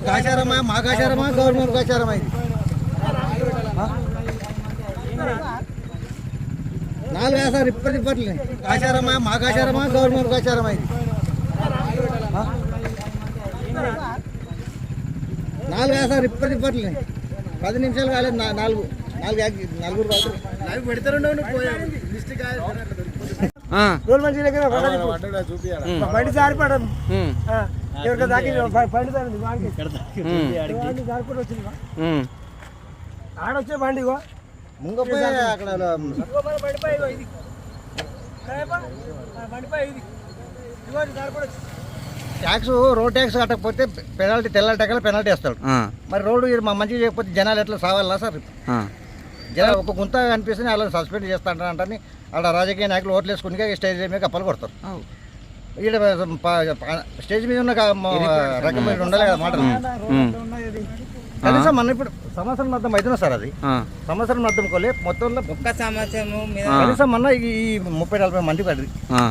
మాకాచారమా government ఆచారమా ఇది? నాలుగు వేసారు ఇప్పటి ఇప్పట్లే. ఆచారమా మాకాచారమా గవర్నమెంట్ ఆచారమా ఇది? ఆ? నాలుగు వేసారు ఇప్పటి ఇప్పట్లే. పది నిమిషాలు కాలేదు నాలుగు. నాలుగు నలుగురు కాదు రోల్ మంచి దగ్గర బండి జారిపడదు ఎవరికి దాకి బండి వాడికి. వచ్చింది. ఆడొచ్చే బండి ముంగపోయి అక్కడ ఇది. ఇది. ఇగో వచ్చింది. ట్యాక్స్ రోడ్ ట్యాక్స్ కట్టకపోతే పెనాల్టీ తెల్ల టెక్కల పెనాల్టీ వేస్తాడు. మరి రోడ్డు మా మంచిగా చేయకపోతే జనాలు ఎట్లా సావాలా సార్? ఆ, జనాలు ఒక గుంత అనిపిస్తుంది అలా సస్పెండ్ చేస్తాంటారని అక్కడ రాజకీయ నాయకులు ఓట్లు వేసుకుని స్టేజ్ మీద కప్పలు కొడతారు. ఈడ స్టేజ్ మీద ఉన్న రకం ఉండాలి కదా మాటలు. కనీసం మన ఇప్పుడు సంవత్సరం అర్థం అవుతున్నా సార్ అది. సంవత్సరం అర్థం కోలే మొత్తంలో ఒక్క ఆ, కనీసం మన ఈ ముప్పై నలభై మంది పడి ఆ,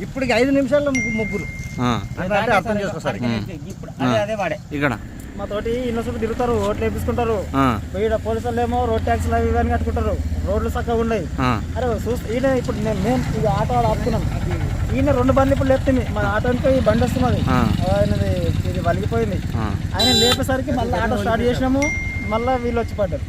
ఇప్పటికి ఐదు నిమిషాల్లో ముగ్గు- ముగ్గురు. ఆ. అంటే అర్థం చేసుకో సార్ ఇక. ఇప్పుడు అదే అదే వాడే. ఇక్కడ. మా తోటి ఇన్నోసెంట్ తిరుగుతారు ఓట్లు వేపించుకుంటారు ఆ, ఈడ పోలీసులు ఏమో రోడ్ ట్యాక్స్లు అవి ఇవన్నీ కట్టుకుంటారు. రోడ్లు చక్కగా ఉన్నాయి అరే చూస్తే ఇప్పుడు నేను మేము ఆటో వాడు ఆపుకున్నాం ఈయన రెండు బండ్లు ఇప్పుడు లేపుతుంది. మన ఆటోనికి ఈ బండి వస్తున్నది ఆయనది ఇది వలిగిపోయింది. ఆయన లేపేసరికి మళ్ళీ ఆటో స్టార్ట్ చేసినాము. మళ్ళీ వీళ్ళు వచ్చి పడ్డారు.